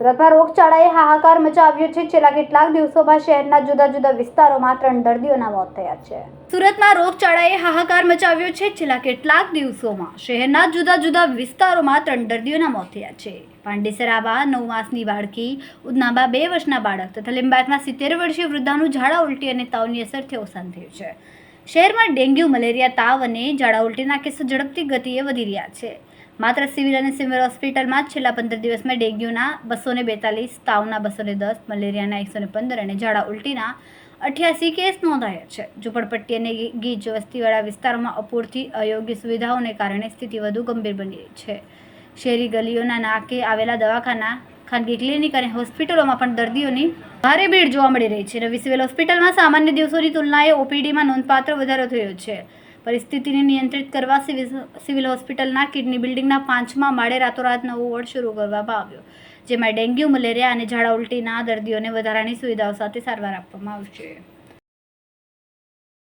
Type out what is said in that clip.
સુરતમાં રોગચાળાએ હાહાકાર મચાવ્યો છે. છેલ્લા કેટલાક દિવસોમાં શહેરના જુદા જુદા વિસ્તારોમાં ત્રણ દર્દીઓના મોત થયા છે. સુરતમાં રોગચાળાએ હાહાકાર મચાવ્યો છે. છેલ્લા કેટલાક દિવસોમાં શહેરના જુદા જુદા વિસ્તારોમાં ત્રણ દર્દીઓના મોત થયા છે. પાંડેસરામાં નવ માસની બાળકી ઉદનાબા બે વર્ષના બાળક તથા લિંબાયતમાં સિત્તેર વર્ષીય વૃદ્ધાનું ઝાડા ઉલટી અને તાવની અસરથી અવસાન થયું છે. શહેરમાં ડેન્ગ્યુ, મલેરિયા, તાવ અને ઝાડા ઉલટીના કેસો ઝડપથી ગતિએ વધી રહ્યા છે. માત્ર સિવિલ અને સિવિલ હોસ્પિટલમાં છેલ્લા પંદર દિવસમાં ડેન્ગ્યુના બસો ને બેતાલીસ, તાવના બસો ને દસ, મલેરિયાના એકસો ને પંદર અને ઝાડા ઉલટીના અઠ્યાસી કેસ નોંધાયા છે. ઝૂંપડપટ્ટી અને ગીચ વસ્તીવાળા વિસ્તારોમાં અપૂરતી અયોગ્ય સુવિધાઓને કારણે સ્થિતિ વધુ ગંભીર બની રહી છે. શહેરી ગલીઓના નાકે આવેલા દવાખાના ખાનગી ક્લિનિક અને હોસ્પિટલોમાં પણ દર્દીઓની ભારે ભીડ જોવા મળી રહી છે. નવી સિવિલ હોસ્પિટલમાં સામાન્ય દિવસોની તુલનાએ ઓપીડીમાં નોંધપાત્ર વધારો થયો છે. પરિસ્થિતિને નિયંત્રિત કરવા સિવિલ હોસ્પિટલના કિડની બિલ્ડિંગના પાંચમા માળે રાતોરાત નવો વોર્ડ શરૂ કરવામાં આવ્યો, જેમાં ડેન્ગ્યુ, મલેરિયા અને ઝાડા ઉલટીના દર્દીઓને વધારાની સુવિધાઓ સાથે સારવાર આપવામાં આવશે.